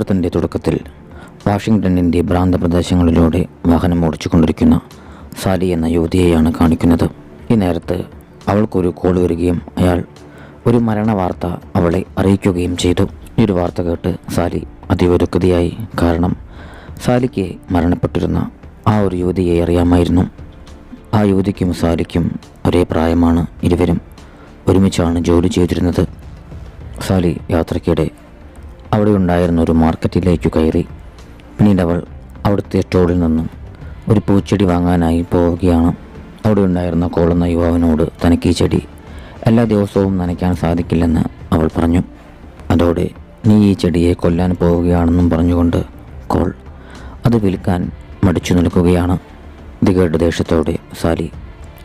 ചിത്രത്തിന്റെ തുടക്കത്തിൽ വാഷിങ്ടണിന്റെ ഭ്രാന്ത പ്രദേശങ്ങളിലൂടെ വാഹനം ഓടിച്ചുകൊണ്ടിരിക്കുന്ന സാലി എന്ന യുവതിയെയാണ് കാണിക്കുന്നത്. ഈ നേരത്ത് അവൾക്കൊരു കോൾ വരികയും അയാൾ ഒരു മരണ വാർത്ത അവളെ അറിയിക്കുകയും ചെയ്തു. ഈ ഒരു വാർത്ത കേട്ട് സാലി അതീവ ദുഃഖിതയായി കാരണം സാലിക്ക് മരണപ്പെട്ടിരുന്ന ആ ഒരു യുവതിയെ അറിയാമായിരുന്നു. ആ യുവതിക്കും സാലിക്കും ഒരേ പ്രായമാണ് ഇരുവരും ഒരുമിച്ചാണ് ജോലി ചെയ്തിരുന്നത്. സാലി യാത്രയ്ക്കിടെ അവിടെ ഉണ്ടായിരുന്ന ഒരു മാർക്കറ്റിലേക്ക് കയറി. പിന്നീട് അവൾ അവിടുത്തെ സ്റ്റോളിൽ നിന്നും ഒരു പൂച്ചെടി വാങ്ങാനായി പോവുകയാണ്. അവിടെ ഉണ്ടായിരുന്ന കോളുന്ന യുവാവിനോട് തനിക്ക് ഈ ചെടി എല്ലാ ദിവസവും നനയ്ക്കാൻ സാധിക്കില്ലെന്ന് അവൾ പറഞ്ഞു. അതോടെ നീ ഈ ചെടിയെ കൊല്ലാൻ പോവുകയാണെന്നും പറഞ്ഞുകൊണ്ട് കോൾ അത് വിൽക്കാൻ മടിച്ചു നിൽക്കുകയാണ് ഇത് കേട്ട് ദേഷ്യത്തോടെ സാലി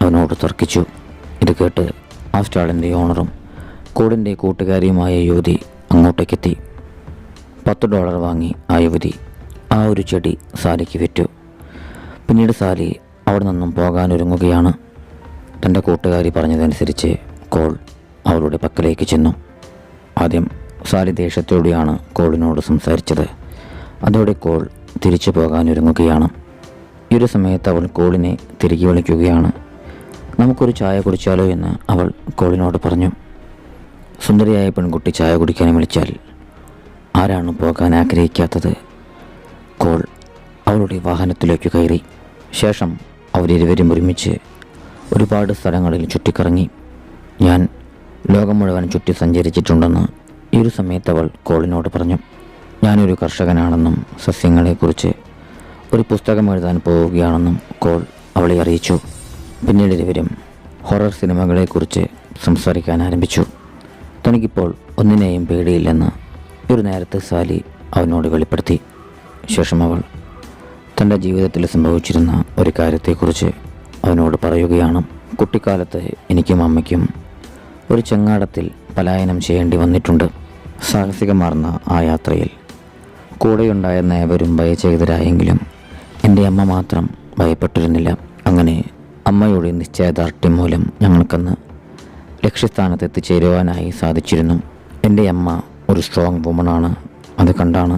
അവനോട് തർക്കിച്ചു. ഇത് കേട്ട് ആ സ്റ്റാളിന്റെ ഓണറും കൂടിന്റെ കൂട്ടുകാരിയുമായ യുവതി അങ്ങോട്ടേക്കെത്തി. പത്ത് ഡോളർ വാങ്ങി ആ യുവതി ആ ഒരു ചെടി സാലിക്ക് വിറ്റു. പിന്നീട് സാലി അവിടെ നിന്നും പോകാൻ ഒരുങ്ങുകയാണ്. തന്റെ കൂട്ടുകാരി പറഞ്ഞതനുസരിച്ച് കോൾ അവളുടെ പക്കലേക്ക് ചെന്നു. ആദ്യം സാലി ദേഷ്യത്തോടെയാണ് കോളിനോട് സംസാരിച്ചത്. അതോടെ കോൾ തിരിച്ചു പോകാനൊരുങ്ങുകയാണ് ഈ ഒരു സമയത്ത് അവൾ കോളിനെ തിരികെ വിളിക്കുകയാണ്. നമുക്കൊരു ചായ കുടിച്ചാലോ? എന്ന് അവൾ കോളിനോട് പറഞ്ഞു. സുന്ദരിയായ പെൺകുട്ടി ചായ കുടിക്കാൻ വിളിച്ചാൽ ആരാണ് പോകാൻ ആഗ്രഹിക്കാത്തത്? കോൾ അവളുടെ വാഹനത്തിലേക്ക് കയറി. ശേഷം അവരിരുവരും ഒരുമിച്ച് ഒരുപാട് സ്ഥലങ്ങളിൽ ചുറ്റിക്കറങ്ങി. ഞാൻ ലോകം മുഴുവൻ ചുറ്റി സഞ്ചരിച്ചിട്ടുണ്ടെന്ന് ഈ ഒരു സമയത്ത് അവൾ കോളിനോട് പറഞ്ഞു. ഞാനൊരു കർഷകനാണെന്നും സസ്യങ്ങളെക്കുറിച്ച് ഒരു പുസ്തകം എഴുതാൻ പോവുകയാണെന്നും കോൾ അവളെ അറിയിച്ചു. പിന്നീട് ഇരുവരും ഹൊറർ സിനിമകളെക്കുറിച്ച് സംസാരിക്കാൻ ആരംഭിച്ചു. തനിക്കിപ്പോൾ ഒന്നിനെയും പേടിയില്ലെന്ന് ഒരു നേരത്തെ സാലി അവനോട് വെളിപ്പെടുത്തി. ശേഷം അവൾ തന്റെ ജീവിതത്തിൽ സംഭവിച്ചിരുന്ന ഒരു കാര്യത്തെക്കുറിച്ച് അവനോട് പറയുകയാണ്. കുട്ടിക്കാലത്ത് എനിക്കും അമ്മയ്ക്കും ഒരു ചെങ്ങാടത്തിൽ പലായനം ചെയ്യേണ്ടി വന്നിട്ടുണ്ട്. സാഹസികമാർന്ന ആ യാത്രയിൽ കൂടെയുണ്ടായിരുന്ന ഏവരും ഭയചകിതരായെങ്കിലും എന്റെ അമ്മ മാത്രം ഭയപ്പെട്ടിരുന്നില്ല. അങ്ങനെ അമ്മയുടെ നിശ്ചയദാർഢ്യം മൂലം ഞങ്ങൾക്കന്ന് ലക്ഷ്യസ്ഥാനത്ത് എത്തിച്ചേരുവാനായി സാധിച്ചിരുന്നു. എന്റെ അമ്മ ഒരു സ്ട്രോങ് വുമണാണ് അത് കണ്ടാണ്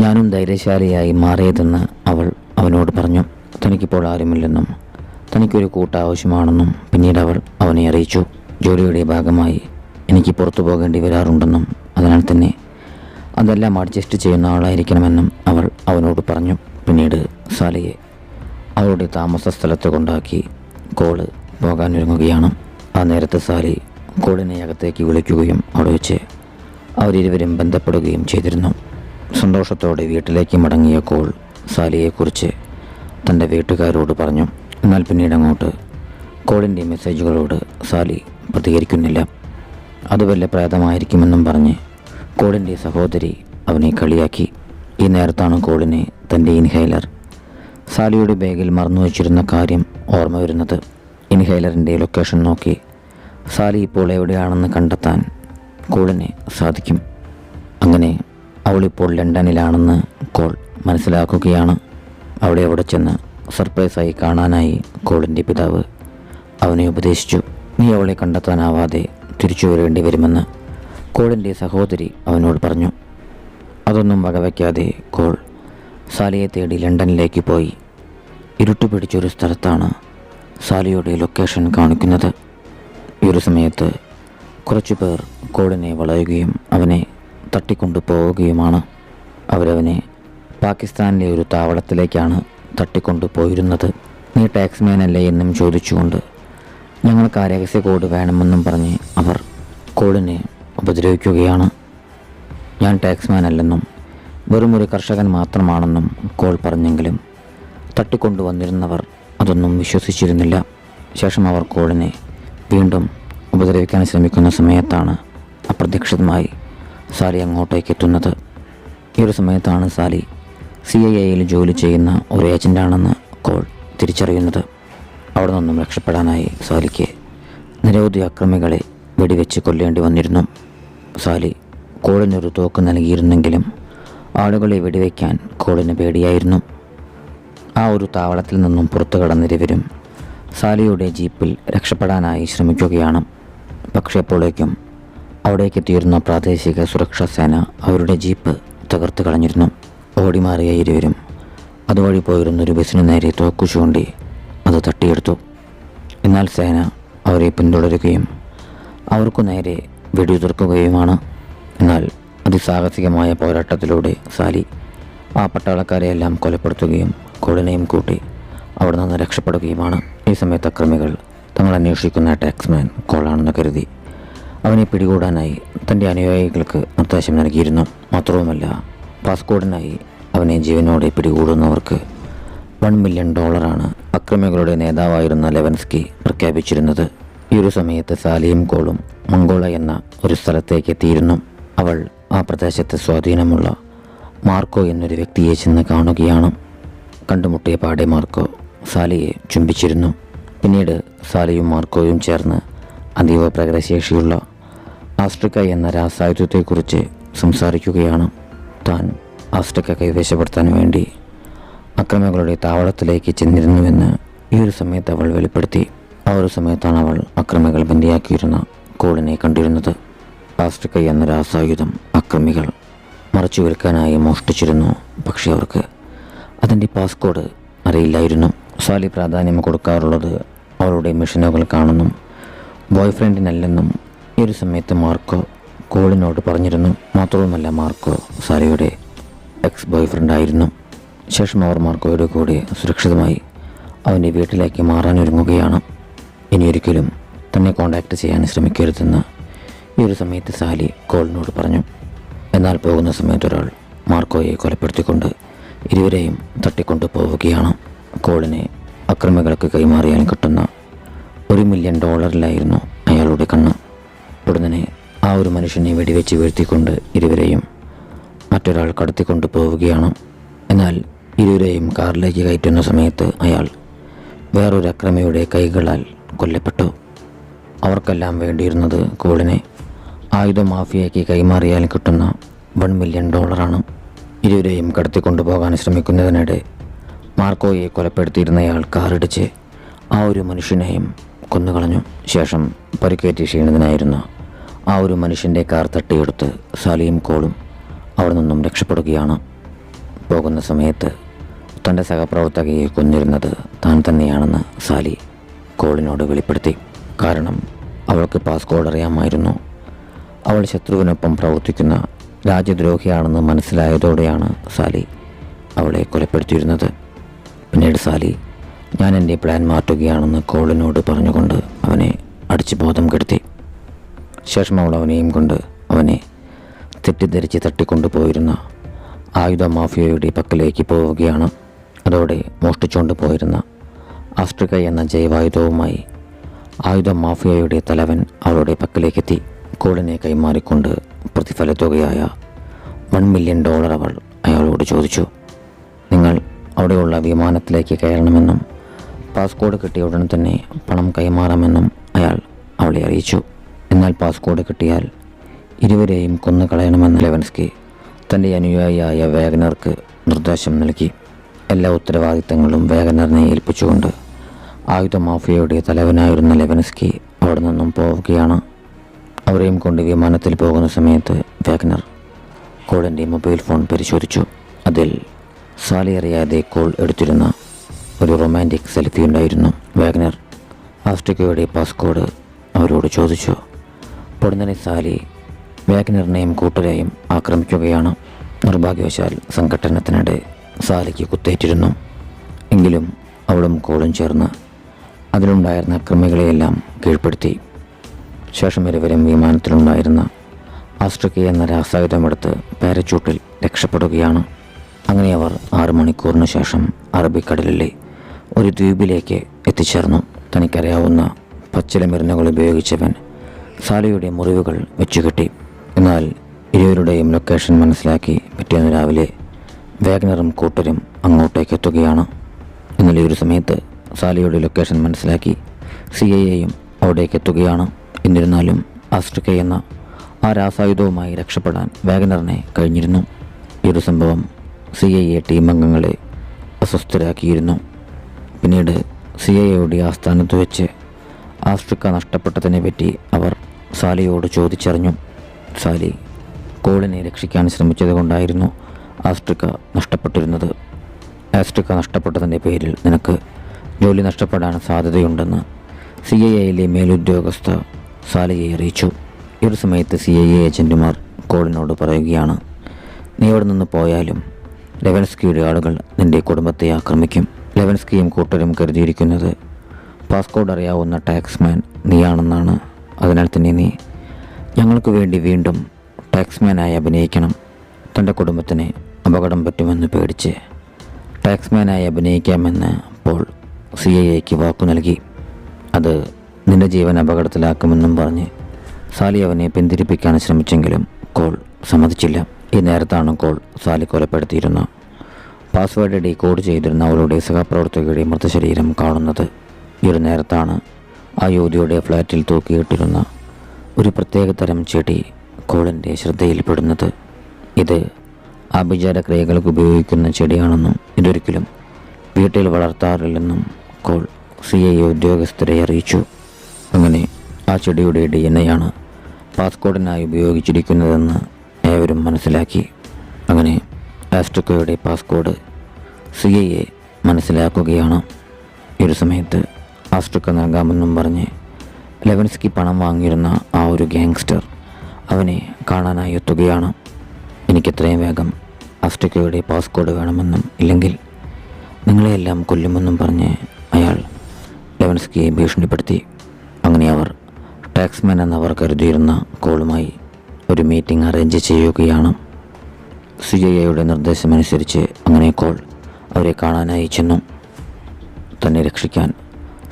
ഞാനും ധൈര്യശാലിയായി മാറിയതെന്ന് അവൾ അവനോട് പറഞ്ഞു. തനിക്കിപ്പോൾ ആരുമില്ലെന്നും തനിക്കൊരു കൂട്ട ആവശ്യമാണെന്നും പിന്നീട് അവൾ അവനെ അറിയിച്ചു. ജോലിയുടെ ഭാഗമായി എനിക്ക് പുറത്തു പോകേണ്ടി വരാറുണ്ടെന്നും അതിനാൽ തന്നെ അതെല്ലാം അഡ്ജസ്റ്റ് ചെയ്യുന്ന ആളായിരിക്കണമെന്നും അവൾ അവനോട് പറഞ്ഞു. പിന്നീട് സാലിയെ അവളുടെ താമസ സ്ഥലത്ത് കൊണ്ടാക്കി കോൾ പോകാനൊരുങ്ങുകയാണ്. ആ നേരത്തെ സാലി കോളിനെ അകത്തേക്ക് വിളിക്കുകയും അവിടെ വെച്ച് അവരിരുവരും ബന്ധപ്പെടുകയും ചെയ്തിരുന്നു. സന്തോഷത്തോടെ വീട്ടിലേക്ക് മടങ്ങിയ കോൾ സാലിയെക്കുറിച്ച് തന്റെ വീട്ടുകാരോട് പറഞ്ഞു. എന്നാൽ പിന്നീട് അങ്ങോട്ട് കോളിന്റെ മെസ്സേജുകളോട് സാലി പ്രതികരിക്കുന്നില്ല. അത് വല്ല പ്രേതമായിരിക്കുമെന്നും പറഞ്ഞ് കോളിന്റെ സഹോദരി അവനെ കളിയാക്കി. ഈ നേരത്താണ് കോളിനെ തന്റെ ഇൻഹേലർ സാലിയുടെ ബാഗിൽ മറന്നു വച്ചിരുന്ന കാര്യം ഓർമ്മ വരുന്നത്. ഇൻഹേലറിന്റെ ലൊക്കേഷൻ നോക്കി സാലി ഇപ്പോൾ എവിടെയാണെന്ന് കണ്ടെത്താൻ കോളിന് സാധിക്കും. അങ്ങനെ അവളിപ്പോൾ ലണ്ടനിലാണെന്ന് കോൾ മനസ്സിലാക്കുകയാണ്. അവിടെ അവിടെ ചെന്ന് സർപ്രൈസായി കാണാനായി കോളിന്റെ പിതാവ് അവനെ ഉപദേശിച്ചു. നീ അവളെ കണ്ടെത്താനാവാതെ തിരിച്ചു വരേണ്ടി വരുമെന്ന് കോളിന്റെ സഹോദരി അവനോട് പറഞ്ഞു. അതൊന്നും വകവയ്ക്കാതെ കോൾ സാലിയെ തേടി ലണ്ടനിലേക്ക് പോയി. ഇരുട്ട് പിടിച്ചൊരു സ്ഥലത്താണ് സാലിയുടെ ലൊക്കേഷൻ കാണിക്കുന്നത്. ഈ ഒരു സമയത്ത് കുറച്ചു പേർ കോടിനെ വളയുകയും അവനെ തട്ടിക്കൊണ്ടു പോവുകയുമാണ്. അവരവനെ പാകിസ്ഥാനിലെ ഒരു താവളത്തിലേക്കാണ് തട്ടിക്കൊണ്ടു പോയിരുന്നത്. നീ ടാക്സ്മാൻ അല്ലേ എന്നും ചോദിച്ചുകൊണ്ട് ഞങ്ങൾക്ക് ആ രഹസ്യ കോഡ് വേണമെന്നും പറഞ്ഞ് അവർ കോഡിനെ ഉപദ്രവിക്കുകയാണ്. ഞാൻ ടാക്സ്മാൻ അല്ലെന്നും വെറും ഒരു കർഷകൻ മാത്രമാണെന്നും കോൾ പറഞ്ഞെങ്കിലും തട്ടിക്കൊണ്ടുവന്നിരുന്നവർ അതൊന്നും വിശ്വസിച്ചിരുന്നില്ല. ശേഷം അവർ കോളിനെ വീണ്ടും ഉപദ്രവിക്കാൻ ശ്രമിക്കുന്ന സമയത്താണ് അപ്രതീക്ഷിതമായി സാലി അങ്ങോട്ടേക്ക് എത്തുന്നത്. ഈ ഒരു സമയത്താണ് സാലി സി ഐ എയിൽ ജോലി ചെയ്യുന്ന ഒരു ഏജന്റാണെന്ന് കോൾ തിരിച്ചറിയുന്നത്. അവിടെ നിന്നും രക്ഷപ്പെടാനായി സാലിക്ക് നിരവധി അക്രമികളെ വെടിവെച്ച് കൊല്ലേണ്ടി വന്നിരുന്നു. സാലി കോളിനൊരു തോക്ക് നൽകിയിരുന്നെങ്കിലും ആളുകളെ വെടിവെക്കാൻ കോളിന് പേടിയായിരുന്നു. ആ ഒരു താവളത്തിൽ നിന്നും പുറത്തു കടന്നിരുവരും സാലിയുടെ ജീപ്പിൽ രക്ഷപ്പെടാനായി ശ്രമിക്കുകയാണ്. പക്ഷേ അപ്പോഴേക്കും അവിടേക്ക് എത്തിയിരുന്ന പ്രാദേശിക സുരക്ഷാ സേന അവരുടെ ജീപ്പ് തകർത്ത് കളഞ്ഞിരുന്നു. ഓടിമാറിയ ഇരുവരും അതുവഴി പോയിരുന്ന ഒരു ബസ്സിന് നേരെ തോക്കു ചൂണ്ടി അത് തട്ടിയെടുത്തു. എന്നാൽ സേന അവരെ പിന്തുടരുകയും അവർക്കു നേരെ വെടിയുതിർക്കുകയുമാണ്. എന്നാൽ അതിസാഹസികമായ പോരാട്ടത്തിലൂടെ സാലി ആ പട്ടാളക്കാരെയെല്ലാം കൊലപ്പെടുത്തുകയും കൊടിനെയും കൂട്ടി അവിടെ നിന്ന് രക്ഷപ്പെടുകയുമാണ്. ഈ സമയത്ത് അക്രമികൾ തങ്ങൾ അന്വേഷിക്കുന്ന ടാക്സ്മാൻ കോളാണെന്ന് കരുതി. അവനെ പിടികൂടാനായി തന്റെ അനുയായികൾക്ക് നിർദ്ദേശം നൽകിയിരുന്നു. മാത്രവുമല്ല പാസ്പോർട്ടിനായി അവനെ ജീവനോടെ പിടികൂടുന്നവർക്ക് വൺ മില്യൺ ഡോളറാണ് അക്രമികളുടെ നേതാവായിരുന്ന ലെവൻസ്കി പ്രഖ്യാപിച്ചിരുന്നത്. ഈ ഒരു സമയത്ത് സാലിയും കോളും മംഗോള എന്ന ഒരു സ്ഥലത്തേക്ക് എത്തിയിരുന്നു. അവൾ ആ പ്രദേശത്ത് സ്വാധീനമുള്ള മാർക്കോ എന്നൊരു വ്യക്തിയെ ചെന്ന് കാണുകയാണ്. കണ്ടുമുട്ടിയ പാടെ മാർക്കോ സാലിയെ ചുംബിച്ചിരുന്നു. പിന്നീട് സാലയും മാർക്കോയും ചേർന്ന് അതീവ പ്രകടശേഷിയുള്ള ആസ്ട്രിക്ക എന്ന രാസായുധത്തെക്കുറിച്ച് സംസാരിക്കുകയാണ്. താൻ ആസ്ട്രിക്ക കൈവശപ്പെടുത്താൻ വേണ്ടി അക്രമികളുടെ താവളത്തിലേക്ക് ചെന്നിരുന്നുവെന്ന് ഈ ഒരു സമയത്ത് അവൾ വെളിപ്പെടുത്തി. ആ ഒരു സമയത്താണ് അവൾ അക്രമികൾ ബന്ദിയാക്കിയിരുന്ന കോളിനെ കണ്ടിരുന്നത്. ആസ്ട്രിക്ക എന്ന രാസായുധം അക്രമികൾ മറച്ചു വിൽക്കാനായി മോഷ്ടിച്ചിരുന്നു. പക്ഷേ അവർക്ക് അതിന്റെ പാസ്കോഡ് അറിയില്ലായിരുന്നു. സാലി പ്രാധാന്യം കൊടുക്കാറുള്ളത് അവളുടെ മിഷനുകൾ കാണുന്നു ബോയ് ഫ്രണ്ടിനല്ലെന്നും ഈ ഒരു സമയത്ത് മാർക്കോ കോളിനോട് പറഞ്ഞിരുന്നു. മാത്രവുമല്ല മാർക്കോ സാലിയുടെ എക്സ് ബോയ് ഫ്രണ്ടായിരുന്നു ശേഷം അവർ മാർക്കോയുടെ കൂടെ സുരക്ഷിതമായി അവന്റെ വീട്ടിലേക്ക് മാറാനൊരുങ്ങുകയാണ്. ഇനിയൊരിക്കലും തന്നെ കോണ്ടാക്ട് ചെയ്യാൻ ശ്രമിക്കരുതെന്ന് ഈ ഒരു സമയത്ത് സാലി കോളിനോട് പറഞ്ഞു. എന്നാൽ പോകുന്ന സമയത്ത് ഒരാൾ മാർക്കോയെ കൊലപ്പെടുത്തിക്കൊണ്ട് ഇരുവരെയും തട്ടിക്കൊണ്ടു പോവുകയാണ് കോളിനെ അക്രമികൾക്ക് കൈമാറിയാൽ കിട്ടുന്ന ഒരു മില്യൺ ഡോളറിലായിരുന്നു അയാളുടെ കണ്ണ്. ഉടനെ ആ ഒരു മനുഷ്യനെ വെടിവെച്ച് വീഴ്ത്തിക്കൊണ്ട് ഇരുവരെയും മറ്റൊരാൾ കടത്തിക്കൊണ്ട് പോവുകയാണ്. എന്നാൽ ഇരുവരെയും കാറിലേക്ക് കയറ്റുന്ന സമയത്ത് അയാൾ വേറൊരു അക്രമിയുടെ കൈകളാൽ കൊല്ലപ്പെട്ടു. അവർക്കെല്ലാം വേണ്ടിയിരുന്നത് കോളിനെ ആയുധ മാഫിയയ്ക്ക് കൈമാറിയാൽ കിട്ടുന്ന വൺ മില്യൺ ഡോളറാണ്. ഇരുവരെയും കടത്തിക്കൊണ്ടുപോകാൻ ശ്രമിക്കുന്നതിനിടെ മാർക്കോയെ കൊലപ്പെടുത്തിയിരുന്നയാൾ കാറിടിച്ച് ആ ഒരു മനുഷ്യനെയും കൊന്നുകളഞ്ഞു. ശേഷം പരിക്കേറ്റ് ക്ഷീണിതനായിരുന്നു ആ ഒരു മനുഷ്യന്റെ കാർ തട്ടിയെടുത്ത് സാലിയും കോളും അവിടെ നിന്നും രക്ഷപ്പെടുകയാണ്. പോകുന്ന സമയത്ത് തന്റെ സഹപ്രവർത്തകയെ കൊന്നിരുന്നത് താൻ തന്നെയാണെന്ന് സാലി കോളിനോട് വെളിപ്പെടുത്തി. കാരണം അവൾക്ക് പാസ്കോഡ് അറിയാമായിരുന്നു. അവൾ ശത്രുവിനൊപ്പം പ്രവർത്തിക്കുന്ന രാജ്യദ്രോഹിയാണെന്ന് മനസ്സിലായതോടെയാണ് സാലി അവളെ കൊലപ്പെടുത്തിയിരുന്നത്. പിന്നീട് സാലി ഞാൻ എന്റെ പ്ലാൻ മാറ്റുകയാണെന്ന് കോളിനോട് പറഞ്ഞുകൊണ്ട് അവനെ അടിച്ചു ബോധം കെടുത്തി. ശേഷം അവൾ അവനെയും കൊണ്ട് അവനെ തെറ്റിദ്ധരിച്ച് തട്ടിക്കൊണ്ടുപോയിരുന്ന ആയുധ മാഫിയയുടെ പക്കലേക്ക് പോവുകയാണ്. അതോടെ മോഷ്ടിച്ചുകൊണ്ട് പോയിരുന്ന ആഫ്രിക്ക എന്ന ജൈവായുധവുമായി ആയുധ മാഫിയയുടെ തലവൻ അവളുടെ പക്കലേക്കെത്തി. കോളിനെ കൈമാറിക്കൊണ്ട് പ്രതിഫല തുകയായ വൺ മില്യൺ ഡോളർ അവൾ അയാളോട് ചോദിച്ചു നിങ്ങൾ അവിടെയുള്ള വിമാനത്തിലേക്ക് കയറണമെന്നും പാസ്പോർട്ട് കിട്ടിയ ഉടൻ തന്നെ പണം കൈമാറാമെന്നും അയാൾ അവളെ അറിയിച്ചു. എന്നാൽ പാസ്പോർട്ട് കിട്ടിയാൽ ഇരുവരെയും കൊന്നു കളയണമെന്ന് ലെവൻസ്കി തന്റെ അനുയായിയായ വേഗനർക്ക് നിർദ്ദേശം നൽകി. എല്ലാ ഉത്തരവാദിത്തങ്ങളും വേഗനറിനെ ഏൽപ്പിച്ചുകൊണ്ട് ആയുധ മാഫിയയുടെ തലവനായിരുന്ന ലെവൻസ്കി അവിടെ നിന്നും പോവുകയാണ്. അവരെയും കൊണ്ട് വിമാനത്തിൽ പോകുന്ന സമയത്ത് വേഗനർ കോളിന്റെ മൊബൈൽ ഫോൺ പരിശോധിച്ചു. അതിൽ സാലി അറിയാതെ കോൾ എടുത്തിരുന്ന ഒരു റൊമാന്റിക് സെൽഫി ഉണ്ടായിരുന്നു. വാഗ്നർ ആസ്ട്രിക്കയുടെ പാസ്കോഡ് അവരോട് ചോദിച്ചു. പൊടുന്നനെ സാലി വാഗ്നറിനെയും കൂട്ടരെയും ആക്രമിക്കുകയാണ്. നിർഭാഗ്യവശാൽ സംഘട്ടനത്തിനിടെ സാലിക്ക് കുത്തേറ്റിരുന്നു. എങ്കിലും അവളും കോളും ചേർന്ന് അതിലുണ്ടായിരുന്ന അക്രമികളെയെല്ലാം കീഴ്പ്പെടുത്തി. ശേഷം ഇരുവരും വിമാനത്തിലുണ്ടായിരുന്ന ആസ്ട്രിക്ക എന്ന രാസായുധമെടുത്ത് പാരച്ചൂട്ടിൽ രക്ഷപ്പെടുകയാണ്. അങ്ങനെ അവർ മണിക്കൂറിന് ശേഷം അറബിക്കടലിലെ ഒരു ദ്വീപിലേക്ക് എത്തിച്ചേർന്നു. തനിക്കറിയാവുന്ന പച്ചില മരുന്നുകൾ ഉപയോഗിച്ചവൻ സാലിയുടെ മുറിവുകൾ വെച്ചുകെട്ടി. എന്നാൽ ഇരുവരുടെയും ലൊക്കേഷൻ മനസ്സിലാക്കി പിറ്റേന്ന് രാവിലെ വേഗനറും കൂട്ടരും അങ്ങോട്ടേക്ക് എത്തുകയാണ്. എന്നാൽ ഒരു സമയത്ത് സാലിയുടെ ലൊക്കേഷൻ മനസ്സിലാക്കി സി ഐ എയും അവിടേക്ക് എത്തുകയാണ്. എന്നിരുന്നാലും ആസ്ട്രിക്ക എന്ന ആ രാസായുധവുമായി രക്ഷപ്പെടാൻ വേഗനറിനെ കഴിഞ്ഞിരുന്നു. ഈ ഒരു സംഭവം സി ഐ എ ടീം അംഗങ്ങളെ അസ്വസ്ഥരാക്കിയിരുന്നു. പിന്നീട് സി ഐ എയുടെ ആസ്ഥാനത്ത് വെച്ച് ആഫ്രിക്ക നഷ്ടപ്പെട്ടതിനെ പറ്റി അവർ സാലിയോട് ചോദിച്ചറിഞ്ഞു. സാലി കോളിനെ രക്ഷിക്കാൻ ശ്രമിച്ചത് കൊണ്ടായിരുന്നു ആഫ്രിക്ക നഷ്ടപ്പെട്ടിരുന്നത്. ആഫ്രിക്ക നഷ്ടപ്പെട്ടതിന്റെ പേരിൽ നിനക്ക് ജോലി നഷ്ടപ്പെടാൻ സാധ്യതയുണ്ടെന്ന് സി ഐ എയിലെ മേലുദ്യോഗസ്ഥ സാലിയെ അറിയിച്ചു. ഈ ഒരു സമയത്ത് സി ഐ എ ഏജന്റുമാർ കോളിനോട് പറയുകയാണ് നീ അവിടെ നിന്ന് പോയാലും ലെവൻസ്കിയുടെ ആളുകൾ നിന്റെ കുടുംബത്തെ ആക്രമിക്കും. ലെവൻസ്കിയും കൂട്ടരും കരുതിയിരിക്കുന്നത് പാസ്കോഡ് അറിയാവുന്ന ടാക്സ്മാൻ നീയാണെന്നാണ്. അതിനാൽ തന്നെ നീ ഞങ്ങൾക്ക് വേണ്ടി വീണ്ടും ടാക്സ്മാനായി അഭിനയിക്കണം. തന്റെ കുടുംബത്തിന് അപകടം പറ്റുമെന്ന് പേടിച്ച് ടാക്സ്മാനായി അഭിനയിക്കാമെന്ന് പോൾ സി ഐ എക്ക് വാക്കു നൽകി. അത് നിന്റെ ജീവൻ അപകടത്തിലാക്കുമെന്നും പറഞ്ഞ് സാലി അവനെ പിന്തിരിപ്പിക്കാൻ ശ്രമിച്ചെങ്കിലും കോൾ സമ്മതിച്ചില്ല. ഈ നേരത്താണ് കോൾ സാലി കൊലപ്പെടുത്തിയിരുന്നു പാസ്വേഡ് ഡീകോഡ് ചെയ്തിരുന്ന അവളുടെ സഹപ്രവർത്തകയുടെ മൃതശരീരം കാണുന്നത് ഈ ഒരു നേരത്താണ്. ആ യുവതിയുടെ ഫ്ലാറ്റിൽ തൂക്കിയിട്ടിരുന്ന ഒരു പ്രത്യേക തരം ചെടി കോളിന്റെ ശ്രദ്ധയിൽപ്പെടുന്നത്. ഇത് ആഭിചാര ക്രിയകൾക്ക് ഉപയോഗിക്കുന്ന ചെടിയാണെന്നും ഇതൊരിക്കലും വീട്ടിൽ വളർത്താറില്ലെന്നും കോൾ സി ഐ ഉദ്യോഗസ്ഥരെ അറിയിച്ചു. അങ്ങനെ ആ ചെടിയുടെ ഡി എൻ എയാണ് പാസ്പോർട്ടിനായി ഉപയോഗിച്ചിരിക്കുന്നതെന്ന് ഏവരും മനസ്സിലാക്കി. അങ്ങനെ ആസ്ട്രക്കോയുടെ പാസ്കോഡ് സി ഐ എ മനസ്സിലാക്കുകയാണ്. ഒരു സമയത്ത് ആസ്ട്രിക്ക നൽകാമെന്നും പറഞ്ഞ് ലെവൻസ്കി പണം വാങ്ങിയിരുന്ന ആ ഒരു ഗ്യാങ്സ്റ്റർ അവനെ കാണാനായി എത്തുകയാണ്. എനിക്കെത്രയും വേഗം ആസ്ട്രിക്കയുടെ പാസ്കോഡ് വേണമെന്നും ഇല്ലെങ്കിൽ നിങ്ങളെയെല്ലാം കൊല്ലുമെന്നും പറഞ്ഞ് അയാൾ ലെവൻസ്കിയെ ഭീഷണിപ്പെടുത്തി. അങ്ങനെ അവർ ടാക്സ്മാൻ എന്നവർ കരുതിയിരുന്ന കോളുമായി ഒരു മീറ്റിംഗ് അറേഞ്ച് ചെയ്യുകയാണ്. സി ഐ എയുടെ നിർദ്ദേശമനുസരിച്ച് അങ്ങനെ കോൾ അവരെ കാണാനായി ചെന്നു. തന്നെ രക്ഷിക്കാൻ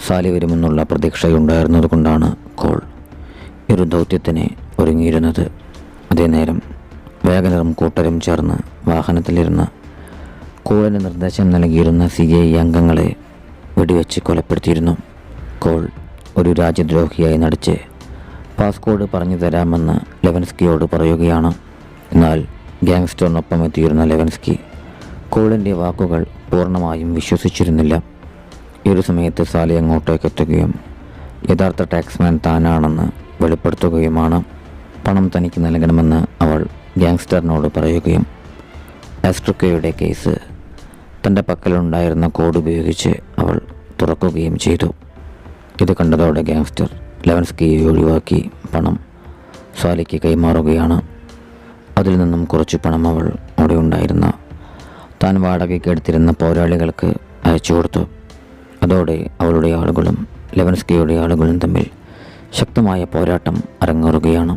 സാലി വരുമെന്നുള്ള പ്രതീക്ഷയുണ്ടായിരുന്നത് കൊണ്ടാണ് കോൾ ഒരു ദൗത്യത്തിന് ഒരുങ്ങിയിരുന്നത്. അതേ നേരം വേഗനറും കൂട്ടരും ചേർന്ന് വാഹനത്തിലിരുന്ന് കോളിന് നിർദ്ദേശം നൽകിയിരുന്ന സി ഐ അംഗങ്ങളെ വെടിവെച്ച് കൊലപ്പെടുത്തിയിരുന്നു. കോൾ ഒരു രാജ്യദ്രോഹിയായി നടിച്ച് പാസ്പോർട്ട് പറഞ്ഞു തരാമെന്ന് ലെവൻസ്കിയോട് പറയുകയാണ്. എന്നാൽ ഗ്യാങ്സ്റ്ററിനൊപ്പം എത്തിയിരുന്ന ലെവൻസ്കി കോളിന്റെ വാക്കുകൾ പൂർണമായും വിശ്വസിച്ചിരുന്നില്ല. ഒരു സമയത്ത് സാലി അങ്ങോട്ടേക്ക് എത്തുകയും യഥാർത്ഥ ടാക്സ്മാൻ താനാണെന്ന് വെളിപ്പെടുത്തുകയുമാണ്. പണം തനിക്ക് നൽകണമെന്ന് അവൾ ഗ്യാങ്സ്റ്ററിനോട് പറയുകയും ആസ്ട്രിക്കയുടെ കേസ് തന്റെ പക്കലുണ്ടായിരുന്ന കോഡ് ഉപയോഗിച്ച് അവൾ തുറക്കുകയും ചെയ്തു. ഇത് കണ്ടതോടെ ഗ്യാങ്സ്റ്റർ ലെവൻസ്കിയെ ഒഴിവാക്കി പണം സാലിക്ക് കൈമാറുകയാണ്. അതിൽ നിന്നും കുറച്ച് പണം അവൾ അവിടെ ഉണ്ടായിരുന്ന താൻ വാടകയ്ക്ക് എടുത്തിരുന്ന പോരാളികൾക്ക് അയച്ചു കൊടുത്തു. അതോടെ അവളുടെ ആളുകളും ലെവൻസ്കിയുടെ ആളുകളും തമ്മിൽ ശക്തമായ പോരാട്ടം അരങ്ങേറുകയാണ്.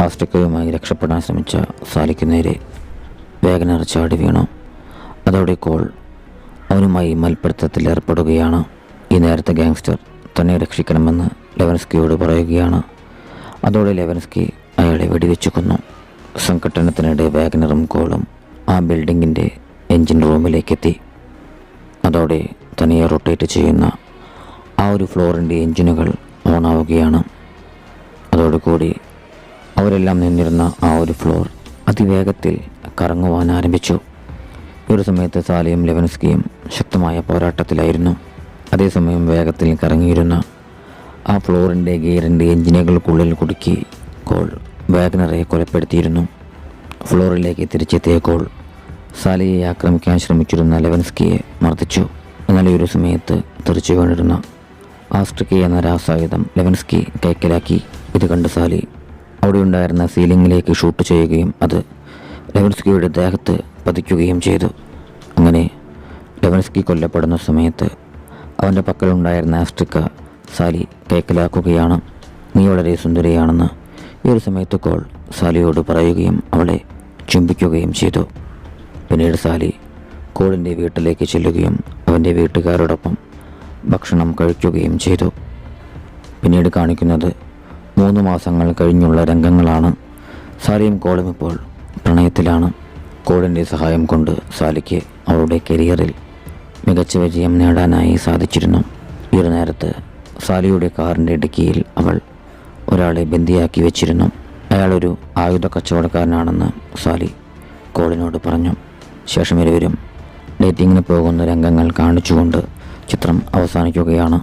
ആസ്ട്രിക്കയുമായി രക്ഷപ്പെടാൻ ശ്രമിച്ച സാലിക്ക് നേരെ വേഗനർ ചാടി വീണു. അതോടെ കോൾ അവനുമായി മൽപ്പിടുത്തത്തിൽ ഏർപ്പെടുകയാണ് ഈ നേരത്തെ ഗാങ്സ്റ്റർ. തന്നെ രക്ഷിക്കണമെന്ന് ലെവൻസ്കിയോട് പറയുകയാണ്. അതോടെ ലെവൻസ്കി അയാളെ വെടിവെച്ചു കൊന്നു. സംഘട്ടനത്തിനിടെ വാഗനറും കോളും ആ ബിൽഡിങ്ങിന്റെ എൻജിൻ റൂമിലേക്കെത്തി. അതോടെ തനിയെ റൊട്ടേറ്റ് ചെയ്യുന്ന ആ ഒരു ഫ്ലോറിന്റെ എൻജിനുകൾ ഓണാവുകയാണ് അതോടുകൂടി അവരെല്ലാം നിന്നിരുന്ന ആ ഒരു ഫ്ലോർ അതിവേഗത്തിൽ കറങ്ങുവാൻ ആരംഭിച്ചു. ഒരു സമയത്ത് സാലിയും ലെവൻസ്കിയും ശക്തമായ പോരാട്ടത്തിലായിരുന്നു. അതേസമയം വേഗത്തിൽ കറങ്ങിയിരുന്ന ആ ഫ്ലോറിന്റെ ഗിയറിന്റെ എഞ്ചിനുകൾക്കുള്ളിൽ കുടുക്കി കോൾ വാഗ്നറെ കൊലപ്പെടുത്തിയിരുന്നു. ഫ്ലോറിലേക്ക് തിരിച്ചെത്തിയ കോൾ സാലിയെ ആക്രമിക്കാൻ ശ്രമിച്ചിരുന്ന ലെവൻസ്കിയെ മർദ്ദിച്ചു. എന്നാൽ ഒരു സമയത്ത് തെറിച്ചു വീണിരുന്ന ആസ്ട്രിക്ക എന്ന രാസായുധം ലെവൻസ്കി കൈക്കലാക്കി. ഇത് കണ്ട് സാലി അവിടെ ഉണ്ടായിരുന്ന സീലിംഗിലേക്ക് ഷൂട്ട് ചെയ്യുകയും അത് ലെവൻസ്കിയുടെ ദേഹത്ത് പതിക്കുകയും ചെയ്തു. അങ്ങനെ ലെവൻസ്കി കൊല്ലപ്പെടുന്ന സമയത്ത് അവന്റെ പക്കലുണ്ടായിരുന്ന ആസ്ട്രിക്ക സാലി കേക്കലാക്കുകയാണ്. നീ വളരെ സുന്ദരിയാണെന്ന് ഈ ഒരു സമയത്ത് കോൾ സാലിയോട് പറയുകയും അവളെ ചുംബിക്കുകയും ചെയ്തു. പിന്നീട് സാലി കോളിന്റെ വീട്ടിലേക്ക് ചെല്ലുകയും അവന്റെ വീട്ടുകാരോടൊപ്പം ഭക്ഷണം കഴിക്കുകയും ചെയ്തു. പിന്നീട് കാണിക്കുന്നത് മൂന്ന് മാസങ്ങൾ കഴിഞ്ഞുള്ള രംഗങ്ങളാണ്. സാലിയും കോളും ഇപ്പോൾ പ്രണയത്തിലാണ്. കോളിന്റെ സഹായം കൊണ്ട് സാലിക്ക് അവളുടെ കരിയറിൽ മികച്ച വിജയം നേടാനായി സാധിച്ചിരുന്നു. ഒരു നേരത്ത് സാലിയുടെ കാറിന്റെ ഇടുക്കിയിൽ അവൾ ഒരാളെ ബന്ദിയാക്കി വെച്ചിരുന്നു. അയാളൊരു ആയുധ കച്ചവടക്കാരനാണെന്ന് സാലി കോളിനോട് പറഞ്ഞു. ശേഷം ഇരുവരും ഡേറ്റിങ്ങിന് പോകുന്ന രംഗങ്ങൾ കാണിച്ചുകൊണ്ട് ചിത്രം അവസാനിക്കുകയാണ്.